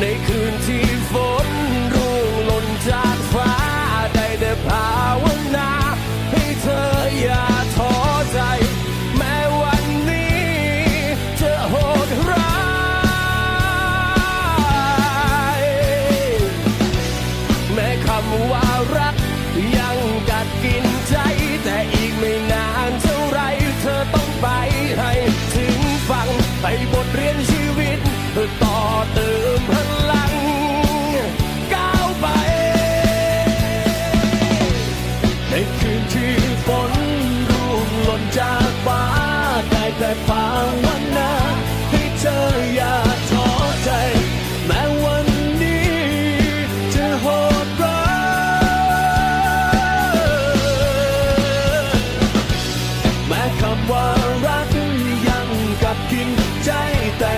ในคืนที่ฝนร่วงหล่นจากฟ้าได้แต่ภาวนา ให้เธออย่าท้อใจ แม้วันนี้จะโหดร้ายแม้คำว่ารักยังกัดกินใจ แต่อีกไม่นานเท่าไรเธอต้องไปให้ถึงฝั่งให้บทเรียนชีวิตต่อ พลังก้าวไในคืนที่ฝนร่งหล่นจากฟ้าได้แต่ภาวนาให้เธออย่าท้อใจ แม้วันนี้จะโหดร้ายแม้คำว่ารักยังกัดกินใจแต่